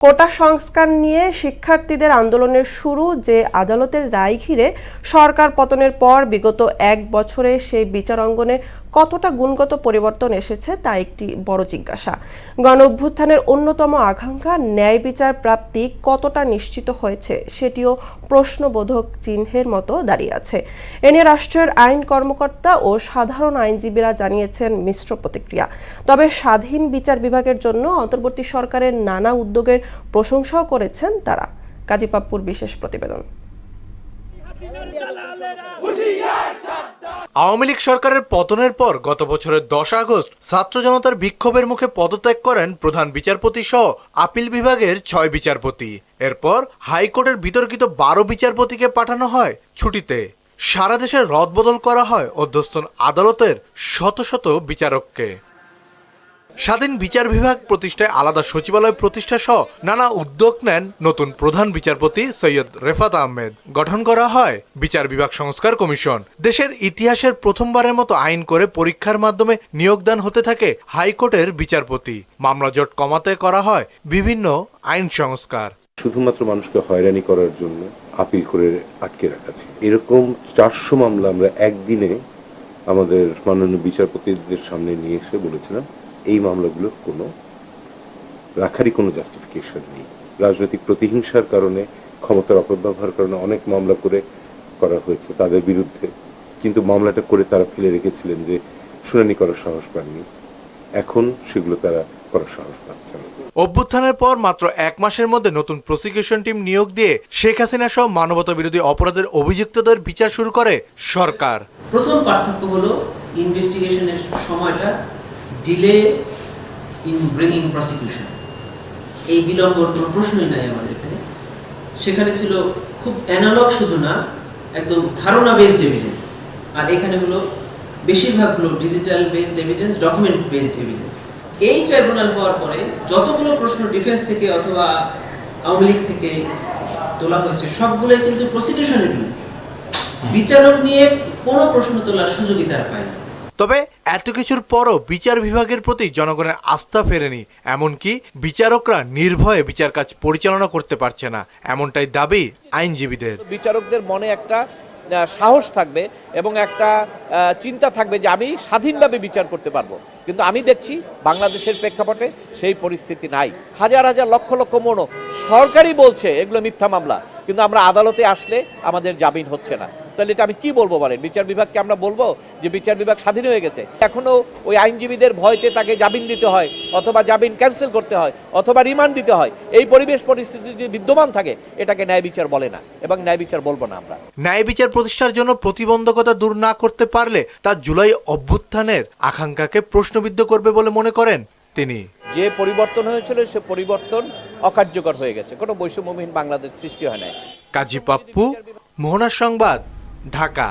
কোটা সংস্কার নিয়ে শিক্ষার্থীদের আন্দোলনের শুরু যে আদালতের রায় ঘিরে সরকার পতনের পর বিগত এক বছরে সেই বিচার অঙ্গনে কতটা গুণগত পরিবর্তন এসেছে তা একটি বড় জিজ্ঞাসা। গণ অভ্যুত্থানের অন্যতম আকাঙ্ক্ষা ন্যায় বিচার প্রাপ্তি কতটা নিশ্চিত হয়েছে সেটিও প্রশ্নবোধক চিহ্নের মতো দাঁড়িয়ে আছে। এ নিয়ে রাষ্ট্রের আইন কর্মকর্তা ও সাধারণ আইনজীবীরা জানিয়েছেন মিশ্র প্রতিক্রিয়া। তবে স্বাধীন বিচার বিভাগের জন্য অন্তর্বর্তী সরকারের নানা উদ্যোগের প্রশংসাও করেছেন তারা। কাজী পাপ্পুর বিশেষ প্রতিবেদন। আওয়ামী লীগ সরকারের পতনের পর গত বছরের দশ আগস্ট ছাত্র জনতার বিক্ষোভের মুখে পদত্যাগ করেন প্রধান বিচারপতি সহ আপিল বিভাগের ছয় বিচারপতি। এরপর হাইকোর্টের বিতর্কিত বারো বিচারপতিকে পাঠানো হয় ছুটিতে। সারা দেশে রদবদল করা হয় অধ্যস্থন আদালতের শত শত বিচারককে। স্বাধীন বিচার বিভাগ প্রতিষ্ঠায় আলাদা সচিবালয় প্রতিষ্ঠা সহ নানা উদ্যোগ নেন নতুন প্রধান বিচারপতি সৈয়দ রেফাত আহমেদ। গঠন করা হয় বিচার বিভাগ সংস্কার কমিশন। দেশের ইতিহাসের প্রথমবারের মতো আইন করে পরীক্ষার মাধ্যমে নিয়োগদান হতে থাকে হাইকোর্টের বিচারপতি। মামলা জট কমাতে করা হয় বিভিন্ন আইন সংস্কার। শুধুমাত্র মানুষকে হয়রানি করার জন্য আপিল করে আটকে রাখা ছিল। এরকম চারশো মামলা আমরা একদিনে আমাদের মাননীয় বিচারপতিদের সামনে নিয়ে এসে বলেছিলাম। এই মামলাগুলোর কোনো রাখারই কোনো জাস্টিফিকেশন নেই। রাজনৈতিক প্রতিহিংসার কারণে ক্ষমতার অপব্যবহার কারণে অনেক মামলা করে করা হয়েছে তাদের বিরুদ্ধে। কিন্তু মামলাটা করে তারা ফেলে রেখেছিলেন যে শুনানি করার সাহস পাননি। এখন সেগুলো তারা করার সাহস পাচ্ছে না। অভ্যুত্থানের পর মাত্র এক মাসের মধ্যে নতুন প্রসিকিউশন টিম নিয়োগ দিয়ে শেখ হাসিনা সহ মানবতা বিরোধী অপরাধের অভিযুক্তদের বিচার শুরু করে সরকার। প্রথম পার্থক্য হলো ইনভেস্টিগেশনের সময়টা ডিলে ইন ব্রিঙ্গিং প্রসিকিউশন এই বিলম্বর কোনো প্রশ্নই নাই আমাদের এখানে। সেখানে ছিল খুব অ্যানালগ শুধু না, একদম ধারণা বেসড এভিডেন্স আর এখানে হলো বেশিরভাগ হলো digital based evidence document based evidence এই ট্রাইব্যুনাল হওয়ার পরে যতগুলো প্রশ্ন ডিফেন্স থেকে অথবা আওয়ামী লীগ থেকে তোলা হয়েছে, সবগুলোই কিন্তু প্রসিকিউশনের বিরুদ্ধে। বিচারক নিয়ে কোনো প্রশ্ন তোলার সুযোগই তারা পায় না তবে এত কিছুর পরও বিচার বিভাগের প্রতি জনগণের আস্থা ফেরেনি। এমনকি বিচারকরা নির্ভয়ে বিচার কাজ পরিচালনা করতে পারছে না। এমনটাই দাবি আইনজীবীদের। বিচারকদের মনে একটা সাহস থাকবে এবং একটা চিন্তা থাকবে যে আমি স্বাধীনভাবে বিচার করতে পারব। কিন্তু আমি দেখছি বাংলাদেশের প্রেক্ষাপটে সেই পরিস্থিতি নাই। হাজার হাজার লক্ষ লক্ষ মনো সরকারই বলছে এগুলো মিথ্যা মামলা। কিন্তু আমরা আদালতে আসলে আমাদের জামিন হচ্ছে না। তাহলে এটা আমি কি বলব বলেন? বিচার বিভাগকে আমরা বলব যে বিচার বিভাগ স্বাধীন হয়ে গেছে। এখনও ওই আইনজীবীদের ভয়তে তাকে জামিন দিতে হয়, অথবা জামিন ক্যান্সেল করতে হয়, অথবা রিমান্ড দিতে হয়। এই পরিবেশ পরিস্থিতি যদি বিদ্যমান থাকে, এটাকে ন্যায় বিচার বলে না, এবং ন্যায় বিচার বলব না আমরা। ন্যায় বিচার প্রতিষ্ঠার জন্য প্রতিবন্ধকতা দূর না করতে পারলে তা জুলাই অভ্যুত্থানের আকাঙ্ক্ষাকে প্রশ্নবিদ্ধ করবে বলে মনে করেন তিনি। যে পরিবর্তন হয়েছিল, সে পরিবর্তন অকার্যকর হয়ে গেছে। কোনো বৈষম্যহীন বাংলাদেশ সৃষ্টি হয় নাই। কাজী পাপ্পু মোহনা সংবাদ, ঢাকা।